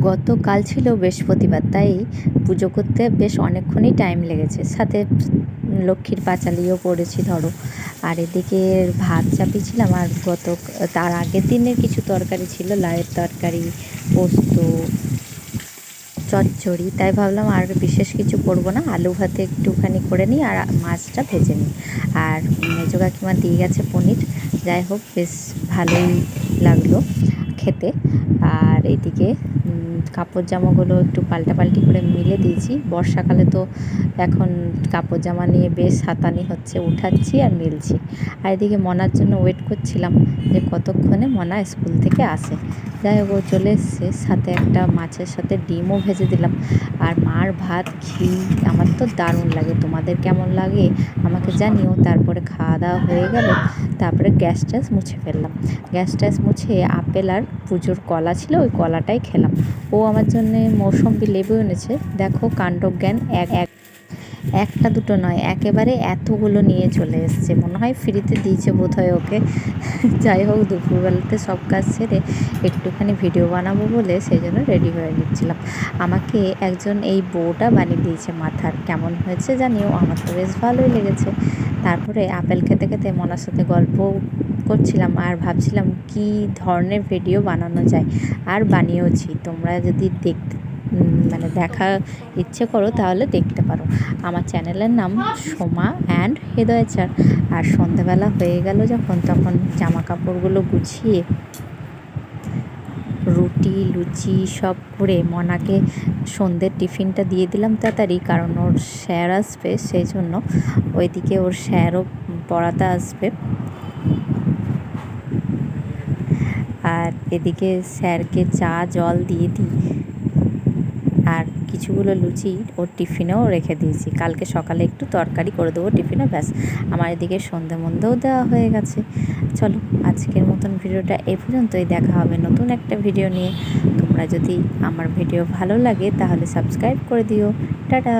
গতকাল ছিল বৃহস্পতিবার, তাই পুজো করতে বেশ অনেকক্ষণই টাইম লেগেছে। সাথে লক্ষ্মীর পাঁচালিও পড়েছি, ধরো। আর এদিকে ভাত চাপিয়েছিলাম, আর গত, তার আগের দিনের কিছু তরকারি ছিল, লাউয়ের তরকারি, পোস্ত, চচ্চড়ি, তাই ভাবলাম আর বিশেষ কিছু করব না। আলু ভাতে একটুখানি করে নিই আর মাছটা ভেজে নিই। আর মেজো কাকিমা দিয়ে গেছে পনির। যাই হোক, বেশ ভালোই লাগল। খেতে। আর এদিকে কাপড় জামাগুলো একটু পাল্টাপাল্টি করে মিলে দিয়েছি। বর্ষাকালে তো এখন কাপড় জামা নিয়ে বেশ হাতানি হচ্ছে, উঠাচ্ছি আর মিলছি। আর এদিকে মনার জন্য ওয়েট করছিলাম যে কতক্ষণে মনা স্কুল থেকে আসে। যাই হোক চলে এসছে। সাথে একটা মাছের সাথে ডিমও ভেজে দিলাম। আর মার ভাত, ঘি, আমার তো দারুণ লাগে। তোমাদের কেমন লাগে? আমাকে জানিও। তারপরে খাওয়া দাওয়া হয়ে গেল। তারপরে গ্যাস ট্যাস মুছে ফেললাম। গ্যাস ট্যাস মুছে আপেল আর পুজোর কলা ছিল, ওই কলাটাই খেলাম। ও আমার জন্যে মৌসম্বি লেবু এনেছে। দেখো, কাণ্ডজ্ঞান এক এক একটা দুটো নয়, একেবারে এতগুলো নিয়ে চলে এসছে। মনে হয় ফ্রিতে দিয়েছে বোধ হয় ওকে। যাই হোক, দুপুরবেলাতে সব কাজ সেরে একটুখানি ভিডিও বানাবো বলে সেই জন্য রেডি হয়ে নিচ্ছিলাম। আমাকে একজন এই বউটা বানিয়ে দিয়েছে মাথার। কেমন হয়েছে জানিও? আমার তো বেশ ভালোই লেগেছে। তারপরে আপেল খেতে খেতে মনার সাথে গল্প করছিলাম আর ভাবছিলাম কি ধরনের ভিডিও বানানো যায়। আর বানিয়েওছি। তোমরা যদি দেখতে মানে দেখা ইচ্ছে করো তাহলে দেখতে পারো। আমার চ্যানেলের নাম সোমা অ্যান্ড হৃদয়চার আর সন্ধেবেলা হয়ে গেল যখন, তখন জামা কাপড়গুলো গুছিয়ে রুটি, লুচি সব করে মনাকে সন্ধ্যের টিফিনটা দিয়ে দিলাম তাড়াতাড়ি, কারণ ওর স্যার আসবে, সেই জন্য ওইদিকে ওর স্যারও পড়াতে আসবে। আর এদিকে স্যারকে চা, জল দিয়ে দিই। কিছুগুলো লুচি ওর টিফিনেও রেখে দিয়েছি। কালকে সকালে একটু তরকারি করে দেবো টিফিনে ব্যাস। আমার এদিকে সন্ধে মন্ধেও দেওয়া হয়ে গেছে। চলো, আজকের মতন ভিডিওটা এ পর্যন্তই। দেখা হবে নতুন একটা ভিডিও নিয়ে। তোমরা যদি আমার ভিডিও ভালো লাগে তাহলে সাবস্ক্রাইব করে দিও। টাটা!